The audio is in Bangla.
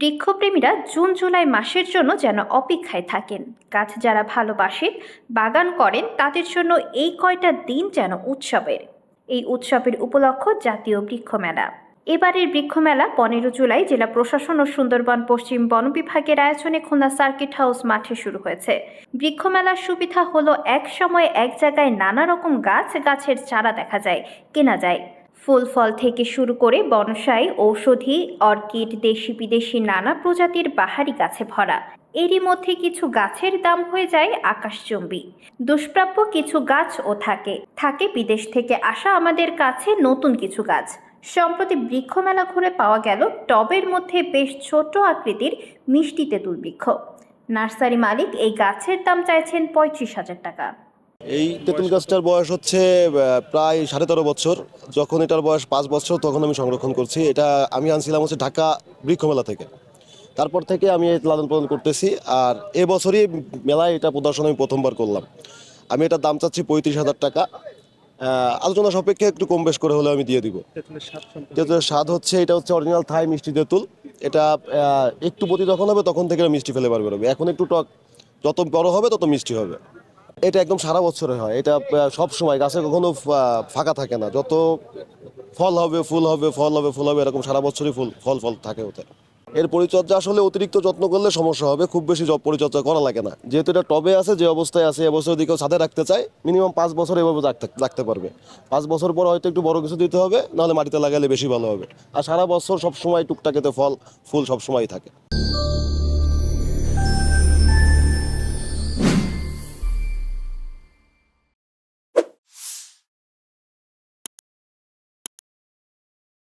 বৃক্ষপ্রেমীরা জুন, জুলাই মাসের জন্য যেন অপেক্ষায় থাকেন। গাছ যারা ভালোবাসেন বাগান করেন, তাদের জন্য এই কয়টা দিন যেন উৎসবের। এই উৎসবের উপলক্ষ জাতীয় বৃক্ষমেলা এবারের বৃক্ষমেলা পনেরো জুলাই জেলা প্রশাসন ও সুন্দরবন পশ্চিম বন বিভাগের আয়োজনে খুলনা সার্কিট হাউস মাঠে শুরু হয়েছে। বৃক্ষমেলার সুবিধা হলো এক সময় এক জায়গায় নানা রকম গাছ, গাছের চারা দেখা যায়, কেনা যায়। ফুল ফল থেকে শুরু করে বনসাই, ঔষধি, অর্কিড, দেশি বিদেশি নানা প্রজাতির বাহারি গাছে ভরা। এরই মধ্যে কিছু গাছের দাম হয়ে যায় আকাশচুম্বী। দুষ্প্রাপ্য কিছু গাছও থাকে। থাকে বিদেশ থেকে আসা আমাদের কাছে নতুন কিছু গাছ। সম্প্রতি বৃক্ষমেলা ঘুরে পাওয়া গেল টবের মধ্যে বেশ ছোট আকৃতির মিষ্টি তেঁতুল বৃক্ষ। নার্সারি মালিক এই গাছের দাম চাইছেন পঁয়ত্রিশ হাজার টাকা। এই তেঁতুল গাছটার বয়স হচ্ছে প্রায় সাড়ে তেরো বছর। যখন এটার বয়স পাঁচ বছর তখন আমি সংরক্ষণ করছি। এটা আমি আনছিলাম হচ্ছে ঢাকা বৃক্ষমেলা থেকে। তারপর থেকে আমি লালন পালন করতেছি। আর এবছরই মেলায় এটা প্রদর্শন আমি প্রথমবার করলাম। আমি এটার দাম চাচ্ছি পঁয়ত্রিশ হাজার টাকা। আলোচনা সাপেক্ষে একটু কম বেশ করে হলে আমি দিয়ে দিব। তেঁতুলের স্বাদ হচ্ছে এটা হচ্ছে অরিজিনাল থাই মিষ্টি তেঁতুল। এটা একটু প্রতি যখন হবে তখন থেকে মিষ্টি ফেলে বার বেরোবে। এখন একটু টক যত বড় হবে তত মিষ্টি হবে। এটা একদম সারা বছরে হয়। এটা সব সময় গাছে কখনো ফাঁকা থাকে না। যত ফল হবে, ফুল হবে, ফল হবে, ফুল হবে, এরকম সারা বছরই ফুল, ফল ফল থাকে ওতে। এর পরিচর্যা আসলে অতিরিক্ত যত্ন করলে সমস্যা হবে। খুব বেশি পরিচর্যা করা লাগে না। যেহেতু এটা টবে আছে, যে অবস্থায় আছে, এবছর যদি কেউ ছাদে রাখতে চায় মিনিমাম পাঁচ বছর এভাবে রাখতে পারবে। পাঁচ বছর পর হয়তো একটু বড় কিছু দিতে হবে, নাহলে মাটিতে লাগালে বেশি ভালো হবে। আর সারা বছর সবসময় টুকটাকেতে ফল, ফুল সবসময়ই থাকে।